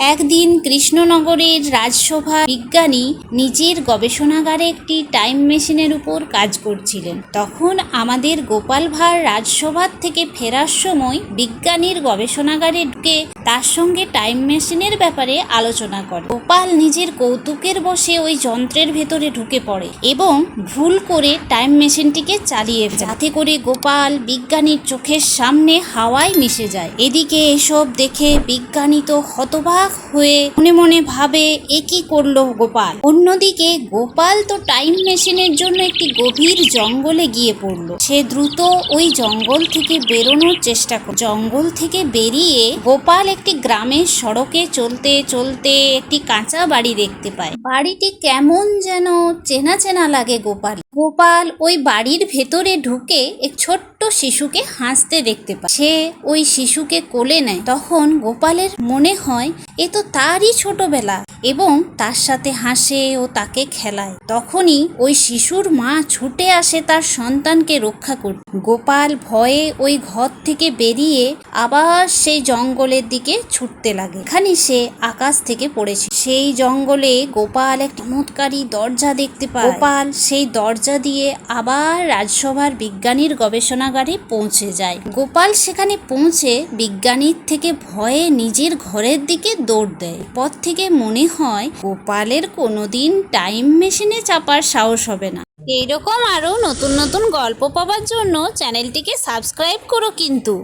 একদিন কৃষ্ণনগরের রাজসভা বিজ্ঞানী নিজের গবেষণাগারে একটি টাইম মেশিনের উপর কাজ করছিলেন। তখন আমাদের গোপাল ভাঁড় রাজসভার থেকে ফেরার সময় বিজ্ঞানীর গবেষণাগারে ঢুকে তার সঙ্গে টাইম মেশিনের ব্যাপারে আলোচনা করে। গোপাল নিজের কৌতুকের বসে ওই যন্ত্রের ভেতরে ঢুকে পড়ে এবং ভুল করে টাইম মেশিনটিকে চালিয়ে যাতে করে গোপাল বিজ্ঞানীর চোখের সামনে হাওয়ায় মিশে যায়। এদিকে এসব দেখে বিজ্ঞানী তো হতবাক হয়ে মনে মনে ভাবে, এ কি করল গোপাল? অন্যদিকে গোপাল তো টাইম মেশিনের জন্য একটি গভীর জঙ্গলে গিয়ে পড়ল। সে দ্রুত ওই জঙ্গল থেকে বেরোনোর চেষ্টা করে, জঙ্গল থেকে বেরিয়ে গোপাল একটি গ্রামের সড়কে চলতে চলতে একটি কাঁচা বাড়ি দেখতে পায়। বাড়িটি কেমন যেন চেনা চেনা লাগে গোপাল। গোপাল ওই বাড়ির ভেতরে ঢুকে এক ছোট্ট শিশুকে হাসতে দেখতে পায়। সে ওই শিশুকে কোলে নেয়। তখন গোপালের মনে হয়, এ তো তারই ছোটবেলা। এবং তার সাথে হাসে ও তাকে খেলায়। তখনই ওই শিশুর মা ছুটে আসে তার সন্তানকে রক্ষা করতে। গোপাল ভয়ে ওই ঘর থেকে বেরিয়ে আবার সেই জঙ্গলের দিকে ছুটতে লাগে। এখানে সে আকাশ থেকে পড়েছে সেই জঙ্গলে গোপাল এক চমৎকারী দরজা দেখতে পায়। গোপাল সেই দরজা দিয়ে আবার রাজসভার বিজ্ঞানীর গবেষণাগারে পৌঁছে যায়। গোপাল সেখানে পৌঁছে বিজ্ঞানীর থেকে ভয়ে নিজের ঘরের দিকে দৌড় দেয়। পথ থেকে মনে হয় গোপালের কোনোদিন টাইম মেশিনে চাপার সাহস হবে না। এইরকম আরও নতুন নতুন গল্প পাওয়ার জন্য চ্যানেলটিকে সাবস্ক্রাইব করো কিন্তু।